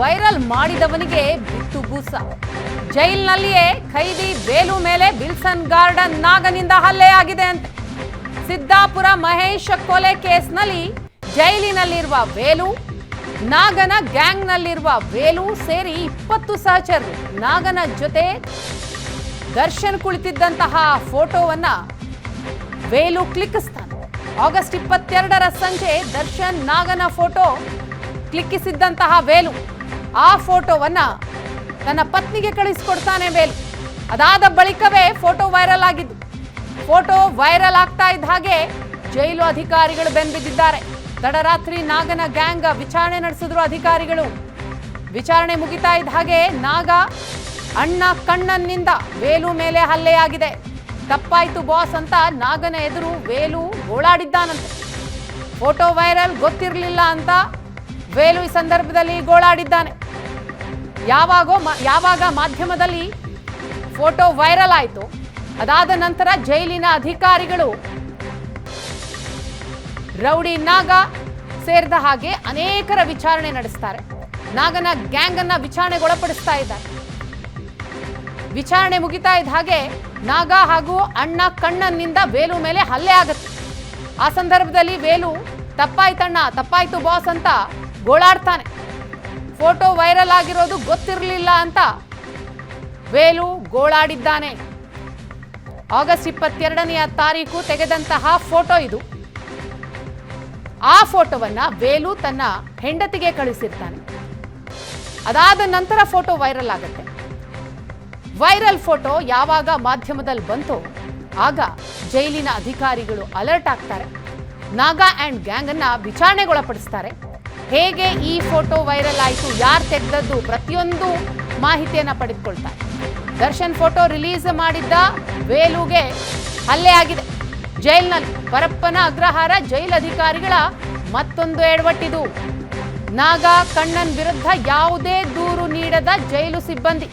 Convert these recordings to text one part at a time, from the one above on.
Viral ಮಾಡಿದವನಿಗೆ ಬಿತ್ತು ಬೂಸ. ಜೈಲ್ನಲ್ಲಿಯೇ ಖೈದಿ bail ಮೇಲೆ ಬಿಲ್ಸನ್ ಗಾರ್ಡನ್ ನಾಗನಿಂದ ಹಲ್ಲೆಯಾಗಿದೆ ಅಂತ. ಸಿದ್ದಾಪುರ ಮಹೇಶ್ ಕೊಲೆ ಕೇಸ್ನಲ್ಲಿ ಜೈಲಿನಲ್ಲಿರುವ ವೇಲು ನಾಗನ ಗ್ಯಾಂಗ್ನಲ್ಲಿರುವ ವೇಲು ಸೇರಿ ಇಪ್ಪತ್ತು ಸಹಚರರು ನಾಗನ ಜೊತೆ ದರ್ಶನ್ ಕುಳಿತಿದ್ದಂತಹ ಫೋಟೋವನ್ನ ವೇಲು ಕ್ಲಿಕ್ಕಿಸ್ತಾನೆ. ಆಗಸ್ಟ್ ಇಪ್ಪತ್ತೆರಡರ ಸಂಜೆ ದರ್ಶನ್ ನಾಗನ ಫೋಟೋ ಕ್ಲಿಕ್ಕಿಸಿದ್ದಂತಹ ವೇಲು ಆ ಫೋಟೋವನ್ನ ತನ್ನ ಪತ್ನಿಗೆ ಕಳಿಸಿಕೊಡ್ತಾನೆ ವೇಲು. ಅದಾದ ಬಳಿಕವೇ ಫೋಟೋ ವೈರಲ್ ಆಗಿದ್ದು, ಫೋಟೋ ವೈರಲ್ ಆಗ್ತಾ ಇದ್ದ ಹಾಗೆ ಜೈಲು ಅಧಿಕಾರಿಗಳು ಬೆನ್ಬಿದ್ದಿದ್ದಾರೆ ತಡರಾತ್ರಿ ನಾಗನ ಗ್ಯಾಂಗ್ ವಿಚಾರಣೆ ನಡೆಸಿದ್ರು ಅಧಿಕಾರಿಗಳು. ವಿಚಾರಣೆ ಮುಗಿತಾ ಇದ್ದ ಹಾಗೆ ನಾಗ ಅಣ್ಣ ಕಣ್ಣನ್ನಿಂದ ವೇಲು ಮೇಲೆ ಹಲ್ಲೆಯಾಗಿದೆ. ತಪ್ಪಾಯ್ತು ಬಾಸ್ ಅಂತ ನಾಗನ ಎದುರು ವೇಲು ಓಡಾಡಿದ್ದಾನಂತೆ. ಫೋಟೋ ವೈರಲ್ ಗೊತ್ತಿರಲಿಲ್ಲ ಅಂತ ವೇಲು ಈ ಸಂದರ್ಭದಲ್ಲಿ ಗೋಳಾಡಿದ್ದಾನೆ. ಯಾವಾಗೋ ಯಾವಾಗ ಮಾಧ್ಯಮದಲ್ಲಿ ಫೋಟೋ ವೈರಲ್ ಆಯಿತು, ಅದಾದ ನಂತರ ಜೈಲಿನ ಅಧಿಕಾರಿಗಳು ರೌಡಿ ನಾಗ ಸೇರಿದ ಹಾಗೆ ಅನೇಕರ ವಿಚಾರಣೆ ನಡೆಸ್ತಾರೆ. ನಾಗನ ಗ್ಯಾಂಗ್ ಅನ್ನ ವಿಚಾರಣೆಗೊಳಪಡಿಸ್ತಾ ಇದ್ದಾರೆ. ವಿಚಾರಣೆ ಮುಗಿತಾ ಇದ್ದ ಹಾಗೆ ನಾಗ ಹಾಗೂ ಅಣ್ಣ ಕಣ್ಣನ್ನಿಂದ ವೇಲು ಮೇಲೆ ಹಲ್ಲೆ ಆಗುತ್ತೆ. ಆ ಸಂದರ್ಭದಲ್ಲಿ ವೇಲು, ತಪ್ಪಾಯ್ತಣ್ಣ, ತಪ್ಪಾಯ್ತು ಬಾಸ್ ಅಂತ ಗೋಳಾಡ್ತಾನೆ. ಫೋಟೋ ವೈರಲ್ ಆಗಿರೋದು ಗೊತ್ತಿರಲಿಲ್ಲ ಅಂತ ವೇಲು ಗೋಳಾಡಿದ್ದಾನೆ. ಆಗಸ್ಟ್ ಇಪ್ಪತ್ತೆರಡನೆಯ ತಾರೀಕು ತೆಗೆದಂತಹ ಫೋಟೋ ಇದು. ಆ ಫೋಟೋವನ್ನ ವೇಲು ತನ್ನ ಹೆಂಡತಿಗೆ ಕಳಿಸಿರ್ತಾನೆ. ಅದಾದ ನಂತರ ಫೋಟೋ ವೈರಲ್ ಆಗುತ್ತೆ. ವೈರಲ್ ಫೋಟೋ ಯಾವಾಗ ಮಾಧ್ಯಮದಲ್ಲಿ ಬಂತೋ ಆಗ ಜೈಲಿನ ಅಧಿಕಾರಿಗಳು ಅಲರ್ಟ್ ಆಗ್ತಾರೆ. ನಾಗಾ ಆ್ಯಂಡ್ ಗ್ಯಾಂಗನ್ನು ವಿಚಾರಣೆಗೊಳಪಡಿಸ್ತಾರೆ. ಹೇಗೆ ಈ ಫೋಟೋ ವೈರಲ್ ಆಯಿತು, ಯಾರು ತೆಗೆದದ್ದು, ಪ್ರತಿಯೊಂದು ಮಾಹಿತಿಯನ್ನು ಪಡೆದುಕೊಳ್ತಾರೆ. ದರ್ಶನ್ ಫೋಟೋ ರಿಲೀಸ್ ಮಾಡಿದ್ದ ವೇಲುಗೆ ಹಲ್ಲೆ ಆಗಿದೆ. ಜೈಲ್ನಲ್ಲಿ ಪರಪ್ಪನ ಅಗ್ರಹಾರ, ಜೈಲ್ ಅಧಿಕಾರಿಗಳ ಮತ್ತೊಂದು ಎಡವಟ್ಟಿದು. ನಾಗ ಕಣ್ಣನ್ ವಿರುದ್ಧ ಯಾವುದೇ ದೂರು ನೀಡದ ಜೈಲು ಸಿಬ್ಬಂದಿ.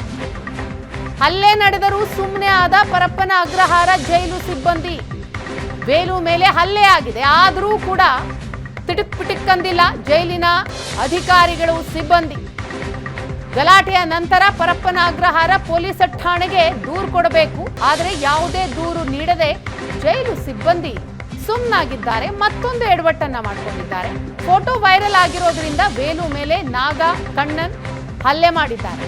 ಹಲ್ಲೆ ನಡೆದರೂ ಸುಮ್ಮನೆ ಆದ ಪರಪ್ಪನ ಅಗ್ರಹಾರ, ಜೈಲು ಸಿಬ್ಬಂದಿ. ವೇಲು ಮೇಲೆ ಹಲ್ಲೆ ಆಗಿದೆ. ಆದರೂ ಕೂಡ ತಿಟಿಕ್ ಪಿಟಿಕ್ ಜೈಲಿನ ಅಧಿಕಾರಿಗಳು ಸಿಬ್ಬಂದಿ. ಗಲಾಟೆಯ ನಂತರ ಪರಪ್ಪನ ಅಗ್ರಹಾರ ಪೊಲೀಸ್ ಠಾಣೆಗೆ ದೂರು ಕೊಡಬೇಕು. ಆದರೆ ಯಾವುದೇ ದೂರು ನೀಡದೆ ಜೈಲು ಸಿಬ್ಬಂದಿ ಸುಮ್ಮನಾಗಿದ್ದಾರೆ ಮತ್ತೊಂದು ಎಡವಟ್ಟನ್ನ ಮಾಡಿಕೊಂಡಿದ್ದಾರೆ. ಫೋಟೋ ವೈರಲ್ ಆಗಿರೋದ್ರಿಂದ ವೇಲು ಮೇಲೆ ನಾಗ, ಕಣ್ಣನ್ ಹಲ್ಲೆ ಮಾಡಿದ್ದಾರೆ.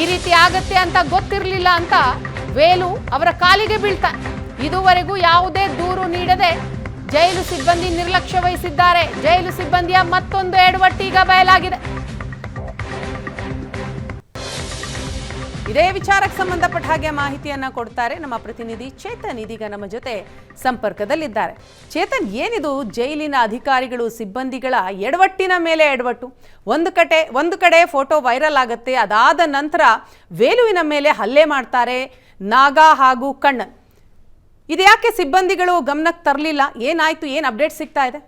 ಈ ರೀತಿ ಆಗತ್ತೆ ಅಂತ ಗೊತ್ತಿರಲಿಲ್ಲ ಅಂತ ವೇಲು ಅವರ ಕಾಲಿಗೆ ಬೀಳ್ತಾನೆ. ಇದುವರೆಗೂ ಯಾವುದೇ ದೂರು ನೀಡದೆ ಜೈಲು ಸಿಬ್ಬಂದಿ ನಿರ್ಲಕ್ಷ್ಯ ವಹಿಸಿದ್ದಾರೆ. ಜೈಲು ಸಿಬ್ಬಂದಿಯ ಮತ್ತೊಂದು ಎಡವಟ್ಟು ಈಗ ಬಯಲಾಗಿದೆ. ಇದೇ ವಿಚಾರಕ್ಕೆ ಸಂಬಂಧಪಟ್ಟ ಹಾಗೆ ಮಾಹಿತಿಯನ್ನ ಕೊಡ್ತಾರೆ ನಮ್ಮ ಪ್ರತಿನಿಧಿ ಚೇತನ್ ಇದೀಗ ನಮ್ಮ ಜೊತೆ ಸಂಪರ್ಕದಲ್ಲಿದ್ದಾರೆ. ಚೇತನ್, ಏನಿದು ಜೈಲಿನ ಅಧಿಕಾರಿಗಳು ಸಿಬ್ಬಂದಿಗಳ ಎಡವಟ್ಟಿನ ಮೇಲೆ ಎಡವಟ್ಟು? ಒಂದು ಕಡೆ ಒಂದು ಕಡೆ ಫೋಟೋ ವೈರಲ್ ಆಗುತ್ತೆ, ಅದಾದ ನಂತರ ವೇಲುವಿನ ಮೇಲೆ ಹಲ್ಲೆ ಮಾಡ್ತಾರೆ ನಾಗಾ ಹಾಗೂ ಕಣ್ಣನ್. ಇದ್ಯಾಕೆ ಸಿಬ್ಬಂದಿಗಳು ಗಮನಕ್ಕೆ ತರಲಿಲ್ಲ? ಏನಾಯ್ತು? ಏನು ಅಪ್ಡೇಟ್ ಸಿಗ್ತಾ ಇದೆ?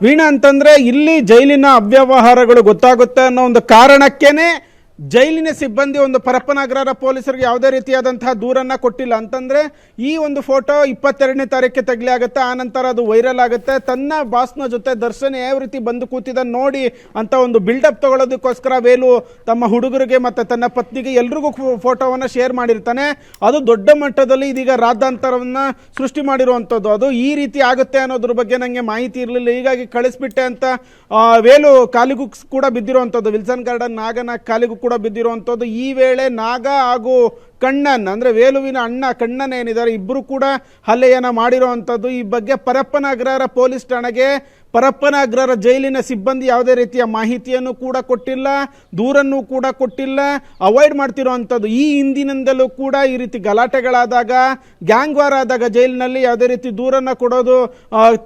ವೀಣಾ ಅಂತಂದ್ರೆ ಇಲ್ಲಿ ಜೈಲಿನ ಅವ್ಯವಹಾರಗಳು ಗೊತ್ತಾಗುತ್ತೆ ಅನ್ನೋ ಒಂದು ಕಾರಣಕ್ಕೇನೆ ಜೈಲಿನ ಸಿಬ್ಬಂದಿ ಒಂದು ಪರಪ್ಪನಗರ ಪೊಲೀಸರಿಗೆ ಯಾವುದೇ ರೀತಿಯಾದಂತಹ ದೂರನ್ನ ಕೊಟ್ಟಿಲ್ಲ. ಅಂತಂದ್ರೆ ಈ ಒಂದು ಫೋಟೋ ಇಪ್ಪತ್ತೆರಡನೇ ತಾರೀಕಿಗೆ ತಗಲಿ ಆಗುತ್ತೆ ಆನಂತರ ನಂತರ ಅದು ವೈರಲ್ ಆಗುತ್ತೆ. ತನ್ನ ಬಾಸ್ನ ಜೊತೆ ದರ್ಶನ್ ಯಾವ ರೀತಿ ಬಂದು ಕೂತಿದ ನೋಡಿ ಅಂತ ಒಂದು ಬಿಲ್ಡಪ್ ತಗೊಳ್ಳೋದಕ್ಕೋಸ್ಕರ ವೇಲು ತಮ್ಮ ಹುಡುಗರಿಗೆ ಮತ್ತೆ ತನ್ನ ಪತ್ನಿಗೆ ಎಲ್ರಿಗೂ ಫೋಟೋವನ್ನ ಶೇರ್ ಮಾಡಿರ್ತಾನೆ. ಅದು ದೊಡ್ಡ ಮಟ್ಟದಲ್ಲಿ ಇದೀಗ ರಾಧಾಂತರವನ್ನ ಸೃಷ್ಟಿ ಮಾಡಿರುವಂಥದ್ದು. ಅದು ಈ ರೀತಿ ಆಗುತ್ತೆ ಅನ್ನೋದ್ರ ಬಗ್ಗೆ ನನಗೆ ಮಾಹಿತಿ ಇರಲಿಲ್ಲ. ಹೀಗಾಗಿ ಕಳಿಸ್ಬಿಟ್ಟೆ ಅಂತ ವೇಲು ಕಾಲಿಗೂ ಕೂಡ ಬಿದ್ದಿರುವಂಥದ್ದು. ವಿಲ್ಸನ್ ಗಾರ್ಡನ್ ನಾಗನ ಕಾಲಿಗೂ ಕೂಡ ಬಿದ್ದಿರುವಂಥದ್ದು ಈ ವೇಳೆ ನಾಗ ಹಾಗೂ ಕಣ್ಣನ್, ಅಂದ್ರೆ ವೇಲುವಿನ ಅಣ್ಣ ಕಣ್ಣನ್ ಏನಿದ್ದಾರೆ ಇಬ್ಬರು ಕೂಡ ಹಲ್ಲೆಯನ್ನ ಮಾಡಿರುವಂಥದ್ದು ಈ ಬಗ್ಗೆ ಪರಪ್ಪನ ಅಗ್ರಹಾರ ಪೊಲೀಸ್ ಠಾಣೆಗೆ ಪರಪ್ಪನ ಅಗ್ರರ ಜೈಲಿನ ಸಿಬ್ಬಂದಿ ಯಾವುದೇ ರೀತಿಯ ಮಾಹಿತಿಯನ್ನು ಕೂಡ ಕೊಟ್ಟಿಲ್ಲ, ದೂರನ್ನು ಕೂಡ ಕೊಟ್ಟಿಲ್ಲ ಅವಾಯ್ಡ್ ಮಾಡ್ತಿರುವಂಥದ್ದು ಈ ಹಿಂದಿನಿಂದಲೂ ಕೂಡ ಈ ರೀತಿ ಗಲಾಟೆಗಳಾದಾಗ ಗ್ಯಾಂಗ್ ವಾರ್ ಆದಾಗ ಜೈಲಿನಲ್ಲಿ ಯಾವುದೇ ರೀತಿ ದೂರನ್ನು ಕೊಡೋದು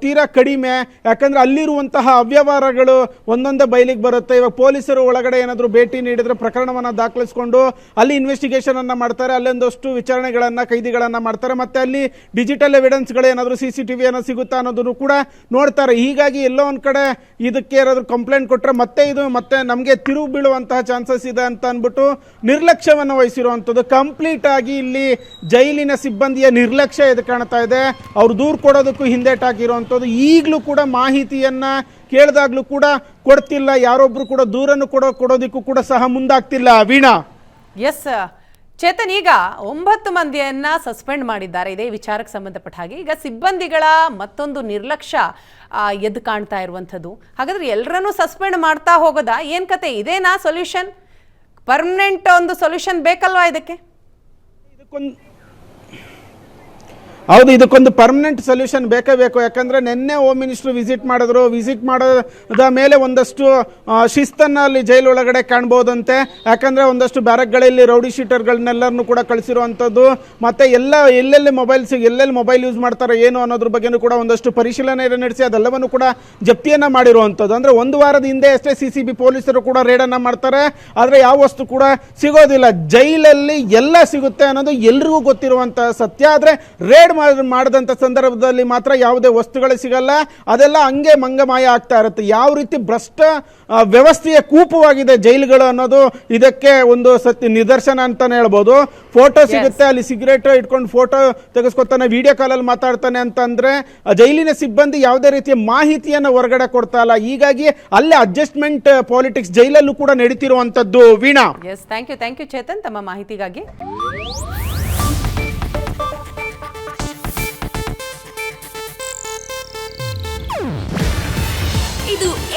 ತೀರಾ ಕಡಿಮೆ. ಯಾಕಂದ್ರೆ ಅಲ್ಲಿರುವಂತಹ ಅವ್ಯವಹಾರಗಳು ಒಂದೊಂದೇ ಬಯಲಿಗೆ ಬರುತ್ತೆ. ಇವಾಗ ಪೊಲೀಸರು ಒಳಗಡೆ ಏನಾದರೂ ಭೇಟಿ ನೀಡಿದ್ರೆ ಪ್ರಕರಣವನ್ನು ದಾಖಲಿಸಿಕೊಂಡು ಅಲ್ಲಿ ಇನ್ವೆಸ್ಟಿಗೇಷನ್ ಅನ್ನ ಮಾಡ್ತಾರೆ, ಅಲ್ಲೊಂದಷ್ಟು ವಿಚಾರಣೆಗಳನ್ನ, ಕೈದಿಗಳನ್ನ ಮಾಡ್ತಾರೆ. ಮತ್ತೆ ಅಲ್ಲಿ ಡಿಜಿಟಲ್ ಎವಿಡೆನ್ಸ್ಗಳು ಏನಾದರೂ ಸಿ ಸಿ ಟಿ ವಿ ಏನೋ ಸಿಗುತ್ತಾ ಅನ್ನೋದನ್ನು ಕೂಡ ನೋಡ್ತಾರೆ. ಹೀಗಾಗಿ ಎಲ್ಲೋ ಒಂದು ಕಡೆ ಇದಕ್ಕೆ ಏನಾದರೂ ಕಂಪ್ಲೇಂಟ್ ಕೊಟ್ಟರೆ ಮತ್ತೆ ಇದು, ಮತ್ತೆ ನಮಗೆ ತಿರುವು ಬೀಳುವಂತಹ ಚಾನ್ಸಸ್ ಇದೆ ಅಂತ ಅಂದ್ಬಿಟ್ಟು ನಿರ್ಲಕ್ಷ್ಯವನ್ನು ವಹಿಸಿರುವಂಥದ್ದು. ಕಂಪ್ಲೀಟ್ ಆಗಿ ಇಲ್ಲಿ ಜೈಲಿನ ಸಿಬ್ಬಂದಿಯ ನಿರ್ಲಕ್ಷ್ಯ ಇದು ಕಾಣ್ತಾ ಇದೆ. ಅವ್ರು ದೂರು ಕೊಡೋದಕ್ಕೂ ಹಿಂದೇಟಾಗಿರುವಂಥದ್ದು ಈಗಲೂ ಕೂಡ ಮಾಹಿತಿಯನ್ನು ಕೇಳಿದಾಗ್ಲೂ ಕೂಡ ಕೊಡ್ತಿಲ್ಲ. ಯಾರೊಬ್ಬರು ಕೂಡ ದೂರನ್ನು ಕೊಡೋ, ಕೊಡೋದಕ್ಕೂ ಕೂಡ ಸಹ ಮುಂದಾಗ್ತಿಲ್ಲ. ವೀಣಾ? ಎಸ್ ಚೇತನ್ ಈಗ ಒಂಬತ್ತು ಮಂದಿಯನ್ನ ಸಸ್ಪೆಂಡ್ ಮಾಡಿದ್ದಾರೆ. ಇದೇ ವಿಚಾರಕ್ಕೆ ಸಂಬಂಧಪಟ್ಟ ಹಾಗೆ. ಈಗ ಸಿಬ್ಬಂದಿಗಳ ಮತ್ತೊಂದು ನಿರ್ಲಕ್ಷ್ಯ ಎದ್ದು ಕಾಣ್ತಾ ಇರುವಂಥದ್ದು. ಹಾಗಾದ್ರೆ ಎಲ್ಲರನ್ನೂ ಸಸ್ಪೆಂಡ್ ಮಾಡ್ತಾ ಹೋಗೋದಾ? ಏನ್ ಕತೆ? ಇದೇನಾ ಸೊಲ್ಯೂಷನ್ ಪರ್ಮನೆಂಟ್ ಒಂದು ಸೊಲ್ಯೂಷನ್ ಬೇಕಲ್ವಾ ಇದಕ್ಕೆ? ಇದಕ್ಕೊಂದು ಹೌದು, ಇದಕ್ಕೊಂದು ಪರ್ಮನೆಂಟ್ ಸೊಲ್ಯೂಷನ್ ಬೇಕೇ ಬೇಕು. ಯಾಕಂದ್ರೆ ನಿನ್ನೆ ಹೋಮ್ ಮಿನಿಸ್ಟರ್ ವಿಸಿಟ್ ಮಾಡಿದ್ರು. ವಿಸಿಟ್ ಮಾಡೋದ ಮೇಲೆ ಒಂದಷ್ಟು ಶಿಸ್ತನ್ನು ಅಲ್ಲಿ ಜೈಲ್ ಒಳಗಡೆ ಕಾಣ್ಬೋದಂತೆ. ಯಾಕಂದ್ರೆ ಒಂದಷ್ಟು ಬ್ಯಾರಕ್ಗಳಲ್ಲಿ ರೌಡಿ ಶೀಟರ್ಗಳನ್ನೆಲ್ಲರನ್ನು ಕೂಡ ಕಳಿಸಿರುವಂಥದ್ದು. ಮತ್ತೆ ಎಲ್ಲ, ಎಲ್ಲೆಲ್ಲಿ ಮೊಬೈಲ್ಸ್ ಎಲ್ಲೆಲ್ಲಿ ಮೊಬೈಲ್ ಯೂಸ್ ಮಾಡ್ತಾರೆ, ಏನು ಅನ್ನೋದ್ರ ಬಗ್ಗೆನೂ ಕೂಡ ಒಂದಷ್ಟು ಪರಿಶೀಲನೆ ನಡೆಸಿ, ಅದೆಲ್ಲವನ್ನು ಕೂಡ ಜಪ್ತಿಯನ್ನ ಮಾಡಿರುವಂಥದ್ದು. ಅಂದ್ರೆ ಒಂದು ವಾರದ ಹಿಂದೆ ಅಷ್ಟೇ ಸಿ ಸಿ ಬಿ ಪೊಲೀಸರು ಕೂಡ ರೇಡನ್ನು ಮಾಡ್ತಾರೆ. ಆದರೆ ಯಾವ ವಸ್ತು ಕೂಡ ಸಿಗೋದಿಲ್ಲ. ಜೈಲಲ್ಲಿ ಎಲ್ಲ ಸಿಗುತ್ತೆ ಅನ್ನೋದು ಎಲ್ರಿಗೂ ಗೊತ್ತಿರುವಂತಹ ಸತ್ಯ. ಆದರೆ ರೇಡ್ ಮಾಡಿದಂಥ ಸಂದರ್ಭದಲ್ಲಿ ಮಾತ್ರ ಯಾವುದೇ ವಸ್ತುಗಳು ಸಿಗಲ್ಲ. ಅದೆಲ್ಲ ಹಂಗೆ ಮಂಗಮಾಯ ಆಗ್ತಾ ಇರುತ್ತೆ. ಯಾವ ರೀತಿ ಭ್ರಷ್ಟ ವ್ಯವಸ್ಥೆಯ ಕೂಪವಾಗಿದೆ ಜೈಲುಗಳು ಅನ್ನೋದು ಇದಕ್ಕೆ ಒಂದು ಸತ್ಯ ನಿದರ್ಶನ ಅಂತಾನೆ ಹೇಳ್ಬೋದು. ಫೋಟೋ ಸಿಗುತ್ತೆ ಅಲ್ಲಿ ಸಿಗರೇಟ್ ಇಟ್ಕೊಂಡು ಫೋಟೋ ತೆಗೆಸ್ಕೊತಾನೆ ವಿಡಿಯೋ ಕಾಲಲ್ಲಿ ಮಾತಾಡ್ತಾನೆ ಅಂತಂದ್ರೆ ಜೈಲಿನ ಸಿಬ್ಬಂದಿ ಯಾವುದೇ ರೀತಿಯ ಮಾಹಿತಿಯನ್ನು ಹೊರಗಡೆ ಕೊಡ್ತಾ ಇಲ್ಲ. ಹೀಗಾಗಿ ಅಲ್ಲೇ ಅಡ್ಜಸ್ಟ್ಮೆಂಟ್ ಪಾಲಿಟಿಕ್ಸ್ ಜೈಲಲ್ಲೂ ಕೂಡ ನಡೀತಿರುವಂತದ್ದು Veena. Thank you thank you Chetan. ತಮ್ಮ ಮಾಹಿತಿಗಾಗಿ.